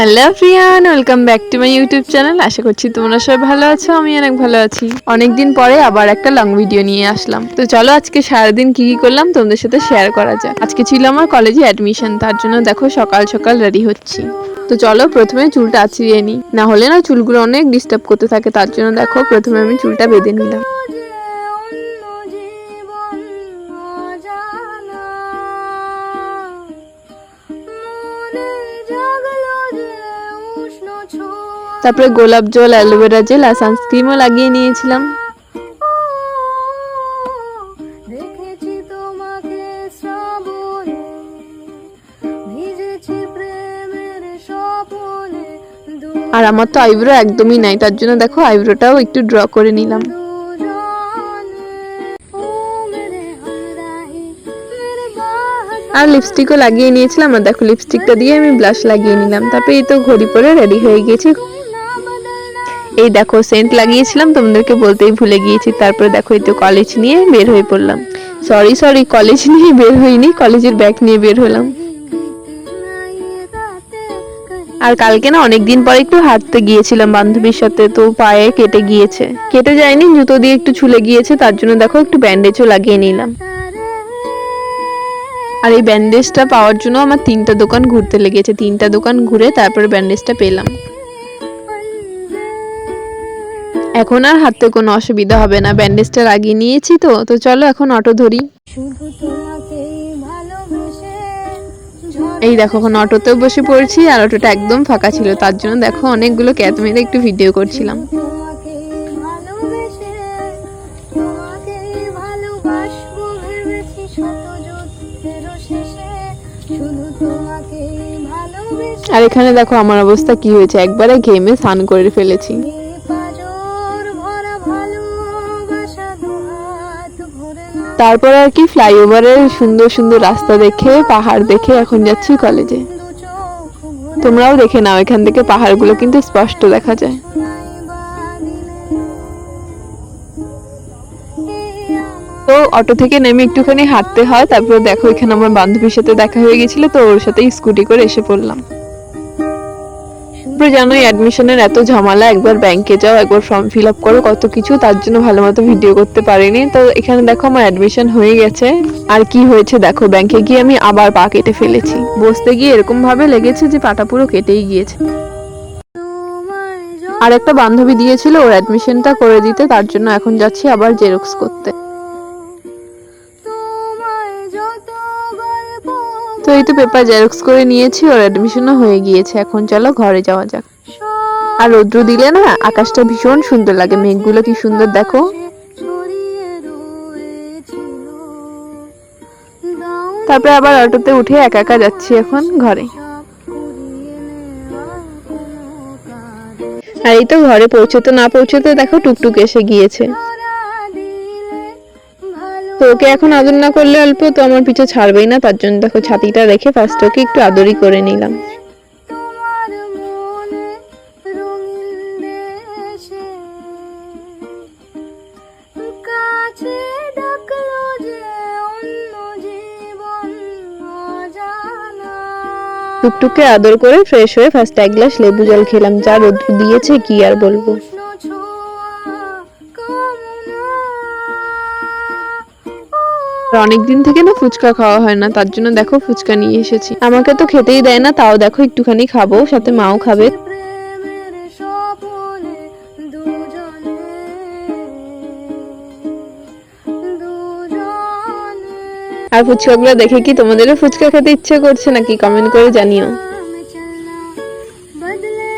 Hello Priyan welcome back to my YouTube channel. আশা করছি তোমরা সবাই ভালো আছো, আমি অনেক ভালো আছি। অনেকদিন পরে আবার একটা লং ভিডিও নিয়ে আসলাম। তো চলো আজকে সারাদিন কি কি করলাম তোমাদের সাথে শেয়ার করা যায় আজকে ছিল আমার কলেজে অ্যাডমিশন তার জন্য দেখো সকাল সকাল রেডি হচ্ছি। তো চলো প্রথমে চুলটা আঁচড়িয়ে নিই। না হলে না চুলগুলো অনেক ডিস্টার্ব করতে থাকে, তার জন্য দেখো প্রথমে আমি চুলটা বেঁধে নিলাম। তারপরে গোলাপ জল অ্যালোভেরা জেল আর সানস্ক্রিমও লাগিয়ে নিয়েছিলাম। আর আমার তো আইব্রো একদমই নাই তার জন্য দেখো আইব্রোটাও একটু ড্র করে নিলাম। আর লিপস্টিকও লাগিয়ে নিয়েছিলাম আর দেখো লিপস্টিকটা দিয়ে আমি ব্লাশ লাগিয়ে নিলাম। তারপরে এই তো ঘড়ি পরে রেডি হয়ে গেছি। এই দেখো সেন্ট লাগিয়েছিলাম, তোমাদেরকে বলতেই ভুলে গিয়েছি। তারপরে দেখো, এই তো কলেজ নিয়ে বের হয়ে পড়লাম। সরি সরি কলেজ নিয়ে বের হইনি কলেজের ব্যাগ নিয়ে বের হলাম। আর কালকে না, অনেকদিন পরে একটু হাঁটতে গিয়েছিলাম বান্ধবীর সাথে, তো পায়ে কেটে গিয়েছে। কেটে যায়নি, জুতো দিয়ে একটু ছুলে গিয়েছে, তার জন্য দেখো, একটু ব্যান্ডেজও লাগিয়ে নিলাম। আর এই ব্যান্ডেজটা পাওয়ার জন্য আমার তিনটা দোকান ঘুরতে লেগেছে। তিনটা দোকান ঘুরে তারপর ব্যান্ডেজটা পেলাম। এখন আর হাঁটতে কোনো অসুবিধা হবে না। ব্যান্ডেজটা লাগিয়ে নিয়েছি তো। তো চলো এখন অটো ধরি। এই দেখো, এখন অটোতেও বসে পড়ছি আর অটোটা একদম ফাঁকা ছিল। তার জন্য দেখো, অনেকগুলো ক্যাত মেরে একটু ভিডিও করছিলাম। আর এখানে দেখো, আমার অবস্থা কি হয়েছে? একবারে ঘেমে স্নান করে ফেলেছি। তারপর আর কি ফ্লাইওভারের সুন্দর সুন্দর রাস্তা দেখে, পাহাড় দেখে এখন যাচ্ছি কলেজে। তোমরাও দেখে নাও, এখান থেকে পাহাড়গুলো কিন্তু স্পষ্ট দেখা যায়। তো অটো থেকে নেমে একটুখানি হাঁটতে হয়, তারপর দেখো এখানে আমার বান্ধবীর সাথে দেখা হয়ে গেছিল, তো ওর সাথে স্কুটি করে এসে পড়লাম। তারপরে জানোই অ্যাডমিশনের এত ঝামেলা, একবার ব্যাংকে যাও, একবার ফর্ম ফিল আপ করো, কত কিছু, তার জন্য ভালো মতো ভিডিও করতে পারিনি। তো এখানে দেখো আমার অ্যাডমিশন হয়ে গেছে। আর কি হয়েছে দেখো ব্যাংকে গিয়ে আমি আবার পা কেটে ফেলেছি। বসতে গিয়ে এরকম ভাবে লেগেছে যে পাটা পুরো কেটেই গিয়েছে। আর একটা বান্ধবী দিয়েছিল, ওর অ্যাডমিশনটা করে দিতে, তার জন্য এখন যাচ্ছি আবার জেরক্স করতে। তো এই তো পেপার জেরক্স করে নিয়েছি, ওর অ্যাডমিশনও হয়ে গিয়েছে। এখন চলো ঘরে যাওয়া যাক। আর রৌদ্র দিলে না, আকাশটা ভীষণ সুন্দর লাগে। মেঘগুলো কি সুন্দর দেখো। তারপরে আবার অটোতে উঠে একা একা যাচ্ছি এখন ঘরে। আর এই তো ঘরে পৌঁছতে না পৌঁছতে দেখো টুকটুক এসে গিয়েছে। তো ওকে এখন আদর না করলে অল্প তো আমার পিছু ছাড়বেই না তার জন্য দেখো ছাতিটা রেখে ফার্স্ট ওকে একটু আদরই করে নিলাম। টুকটুকে আদর করে ফ্রেশ হয়ে ফার্স্ট এক গ্লাস লেবু জল খেলাম যা রৌদ্র দিয়েছে কি আর বলব? অনেকদিন থেকে না ফুচকা খাওয়া হয় না, তার জন্য দেখো ফুচকা নিয়ে এসেছি। আমাকে তো খেতেই দেয় না, তাও দেখো একটুখানি খাব, সাথে মাও খাবে। আর ফুচকাগুলো দেখে কি তোমাদেরও ফুচকা খেতে ইচ্ছে করছে নাকি? কমেন্ট করে জানিও।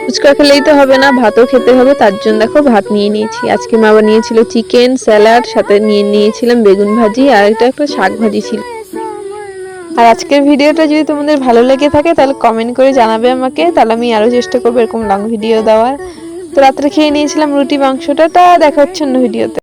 ফুচকা খেলেই তো হবে না, ভাতও খেতে হবে, তার জন্য দেখো ভাত নিয়ে নিয়েছি। আজকে মা নিয়েছিল চিকেন স্যালাড সাথে নিয়ে নিয়েছিলাম বেগুন ভাজি আর একটা একটা শাক ভাজি ছিল। আর আজকের ভিডিওটা যদি তোমাদের ভালো লেগে থাকে, তাহলে কমেন্ট করে জানাবে আমাকে, তাহলে আমি আরও চেষ্টা করব এরকম লং ভিডিও দেওয়ার। তো রাত্রে খেয়ে নিয়েছিলাম রুটি মাংসটা, তা দেখা হচ্ছে অন্য ভিডিওতে